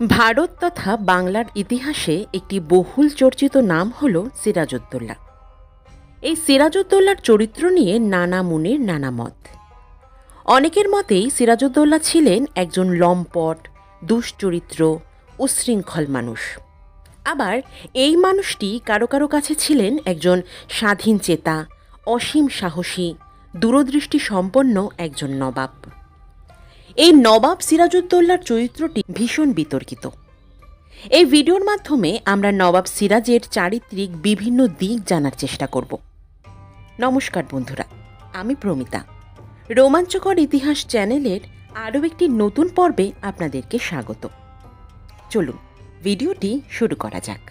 ভারত তথা বাংলার ইতিহাসে একটি বহুল চর্চিত নাম হল সিরাজউদ্দৌলা। এই সিরাজউদ্দৌলার চরিত্র নিয়ে নানা মুনির, নানা মত। অনেকের মতেই সিরাজউদ্দৌলা ছিলেন একজন লম্পট, দুশ্চরিত্র উশৃঙ্খল মানুষ। আবার এই মানুষটি কারও কারও কাছে ছিলেন একজন স্বাধীন চেতা, অসীম সাহসী দূরদৃষ্টি সম্পন্ন একজন নবাব। এই নবাব সিরাজউদ্দৌলার চরিত্রটি ভীষণ বিতর্কিত। এই ভিডিওর মাধ্যমে আমরা নবাব সিরাজের চারিত্রিক বিভিন্ন দিক জানার চেষ্টা করব। নমস্কার বন্ধুরা, আমি প্রমিতা। রোমাঞ্চকর ইতিহাস চ্যানেলের আরও একটি নতুন পর্বে আপনাদেরকে স্বাগত। চলুন, ভিডিওটি শুরু করা যাক।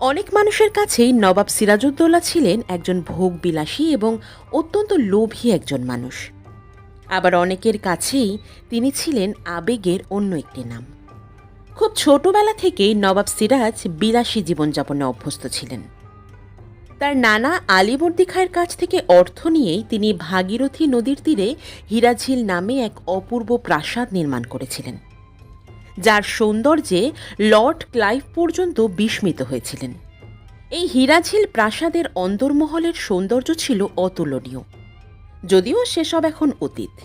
অনেক মানুষের কাছেই নবাব সিরাজউদ্দৌলা ছিলেন একজন ভোগবিলাসী এবং অত্যন্ত লোভী একজন মানুষ। আবার অনেকের কাছেই তিনি ছিলেন আবেগের অন্য একটি নাম। খুব ছোটবেলা থেকেই নবাব সিরাজ বিলাসী জীবনযাপনে অভ্যস্ত ছিলেন। তার নানা আলিবর্দী খায়ের কাছ থেকে অর্থ নিয়েই তিনি ভাগীরথী নদীর তীরে হীরাঝিল নামে এক অপূর্ব প্রাসাদ নির্মাণ করেছিলেন, যার সৌন্দর্যে লর্ড ক্লাইভ পর্যন্ত বিস্মিত হয়েছিলেন। এই হীরাঝিল প্রাসাদের অন্দরমহলের সৌন্দর্য ছিল অতুলনীয়। যদিও সেসব এখন অতীত।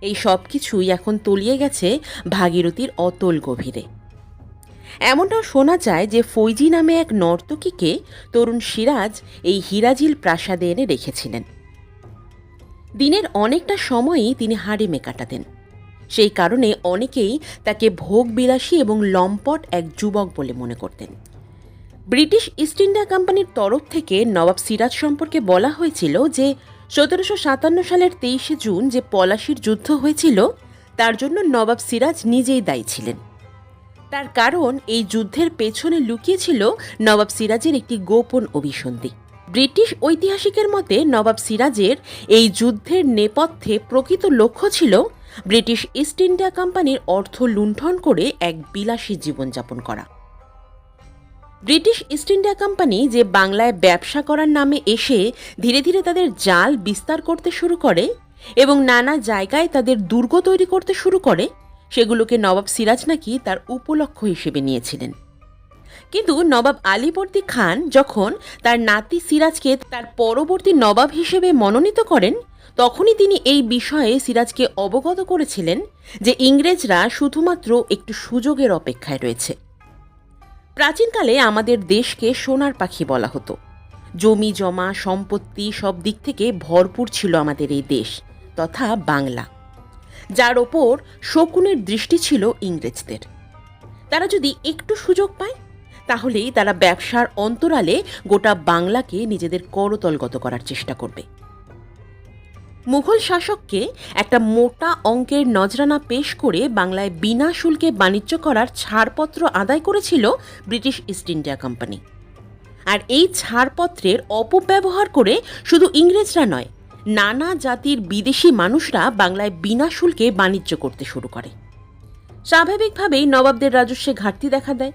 এই সব কিছুই এখন তলিয়ে গেছে ভাগীরথীর অতল গভীরে। এমনটাও শোনা যায় যে ফৈজি নামে এক নর্তকীকে তরুণ সিরাজ এই হিরাজিল প্রাসাদে এনে রেখেছিলেন। দিনের অনেকটা সময়ই তিনি হাড়িমে কাটাতেন। সেই কারণে অনেকেই তাকে ভোগবিলাসী এবং লম্পট এক যুবক বলে মনে করতেন। ব্রিটিশ ইস্ট ইন্ডিয়া কোম্পানির তরফ থেকে নবাব সিরাজ সম্পর্কে বলা হয়েছিল যে সতেরোশো সাতান্ন সালের তেইশে জুন যে পলাশির যুদ্ধ হয়েছিল, তার জন্য নবাব সিরাজ নিজেই দায়ী ছিলেন। তার কারণ, এই যুদ্ধের পেছনে লুকিয়েছিল নবাব সিরাজের একটি গোপন অভিসন্ধি। ব্রিটিশ ঐতিহাসিকের মতে, নবাব সিরাজের এই যুদ্ধের নেপথ্যে প্রকৃত লক্ষ্য ছিল ব্রিটিশ ইস্ট ইন্ডিয়া কোম্পানির অর্থ লুণ্ঠন করে এক বিলাসী জীবনযাপন করা। ব্রিটিশ ইস্ট ইন্ডিয়া কোম্পানি যে বাংলায় ব্যবসা করার নামে এসে ধীরে ধীরে তাদের জাল বিস্তার করতে শুরু করে এবং নানা জায়গায় তাদের দুর্গ তৈরি করতে শুরু করে, সেগুলোকে নবাব সিরাজ নাকি তার উপলক্ষ হিসেবে নিয়েছিলেন। কিন্তু নবাব আলীবর্দী খান যখন তার নাতি সিরাজকে তার পরবর্তী নবাব হিসেবে মনোনীত করেন, তখনই তিনি এই বিষয়ে সিরাজকে অবগত করেছিলেন যে ইংরেজরা শুধুমাত্র একটু সুযোগের অপেক্ষায় রয়েছে। প্রাচীনকালে আমাদের দেশকে সোনার পাখি বলা হতো। জমি, জমা, সম্পত্তি সব দিক থেকে ভরপুর ছিল আমাদের এই দেশ তথা বাংলা। যার ওপর শকুনের দৃষ্টি ছিল ইংরেজদের। তারা যদি একটু সুযোগ পায়, তাহলেই তারা ব্যবসার অন্তরালে গোটা বাংলাকে নিজেদের করতলগত করার চেষ্টা করবে। মুঘল শাসককে একটা মোটা অঙ্কের নজরানা পেশ করে বাংলায় বিনা শুল্কে বাণিজ্য করার ছাড়পত্র আদায় করেছিল ব্রিটিশ ইস্ট ইন্ডিয়া কোম্পানি। আর এই ছাড়পত্রের অপব্যবহার করে শুধু ইংরেজরা নয়, নানা জাতির বিদেশি মানুষরা বাংলায় বিনা শুল্কে বাণিজ্য করতে শুরু করে। স্বাভাবিকভাবেই নবাবদের রাজস্বে ঘাটতি দেখা দেয়।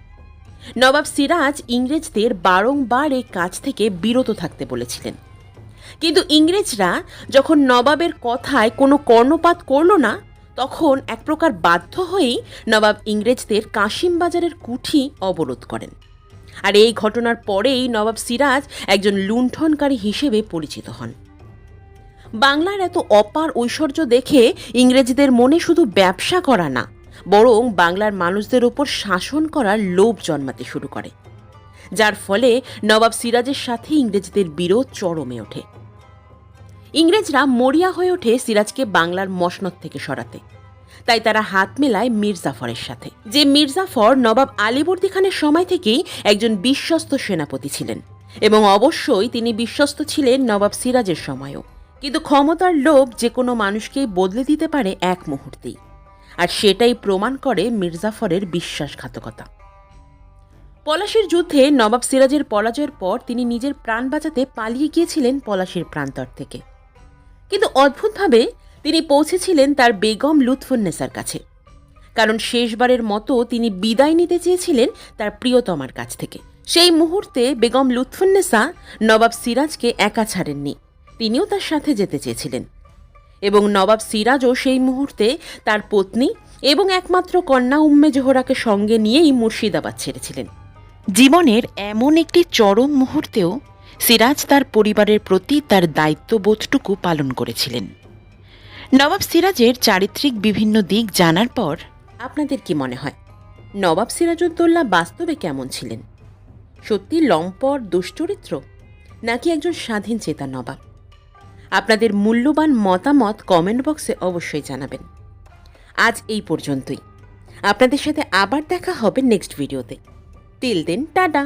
নবাব সিরাজ ইংরেজদের বারংবার এই কাজ থেকে বিরত থাকতে বলেছিলেন। কিন্তু ইংরেজরা যখন নবাবের কথায় কোনো কর্ণপাত করল না, তখন এক প্রকার বাধ্য হয়েই নবাব ইংরেজদের কাশিম বাজারের কুঠি অবরোধ করেন। আর এই ঘটনার পরেই নবাব সিরাজ একজন লুণ্ঠনকারী হিসেবে পরিচিত হন। বাংলার এত অপার ঐশ্বর্য দেখে ইংরেজদের মনে শুধু ব্যবসা করা না, বরং বাংলার মানুষদের ওপর শাসন করার লোভ জন্মাতে শুরু করে। যার ফলে নবাব সিরাজের সাথে ইংরেজদের বিরোধ চরমে ওঠে। ইংরেজরা মরিয়া হয়ে ওঠে সিরাজকে বাংলার মসনদ থেকে সরাতে। তাই তারা হাত মেলায় মির্জাফরের সাথে। যে মির্জাফর নবাব আলীবর্দী খানের সময় থেকেই একজন বিশ্বস্ত সেনাপতি ছিলেন এবং অবশ্যই তিনি বিশ্বস্ত ছিলেন নবাব সিরাজের সময়ও। কিন্তু ক্ষমতার লোভ যে কোনো মানুষকেই বদলে দিতে পারে এক মুহূর্তেই। আর সেটাই প্রমাণ করে মির্জাফরের বিশ্বাসঘাতকতা। পলাশির যুদ্ধে নবাব সিরাজের পরাজয়ের পর তিনি নিজের প্রাণ বাঁচাতে পালিয়ে গিয়েছিলেন পলাশির প্রান্তর থেকে। কিন্তু অদ্ভুতভাবে তিনি পৌঁছেছিলেন তার বেগম লুৎফুন্নেসার কাছে। কারণ শেষবারের মতো তিনি বিদায় নিতে চেয়েছিলেন তার প্রিয়তমার কাছ থেকে। সেই মুহূর্তে বেগম লুৎফুন্নেসা নবাব সিরাজকে একা ছাড়েননি। তিনিও তার সাথে যেতে চেয়েছিলেন। এবং নবাব সিরাজও সেই মুহূর্তে তার পত্নী এবং একমাত্র কন্যা উম্মে জোহরাকে সঙ্গে নিয়েই মুর্শিদাবাদ ছেড়েছিলেন। জীবনের এমন একটি চরম মুহূর্তেও সিরাজ তার পরিবারের প্রতি তার দায়িত্ববোধটুকু পালন করেছিলেন। নবাব সিরাজের চারিত্রিক বিভিন্ন দিক জানার পর আপনাদের কি মনে হয়, নবাব সিরাজউদ্দৌলা বাস্তবে কেমন ছিলেন? সত্যি লম্পট, দুশ্চরিত্র, নাকি একজন স্বাধীন চেতা নবাব? আপনাদের মূল্যবান মতামত কমেন্ট বক্সে অবশ্যই জানাবেন। আজ এই পর্যন্তই। আপনাদের সাথে আবার দেখা হবে নেক্সট ভিডিওতে। টিল দিন টাটা।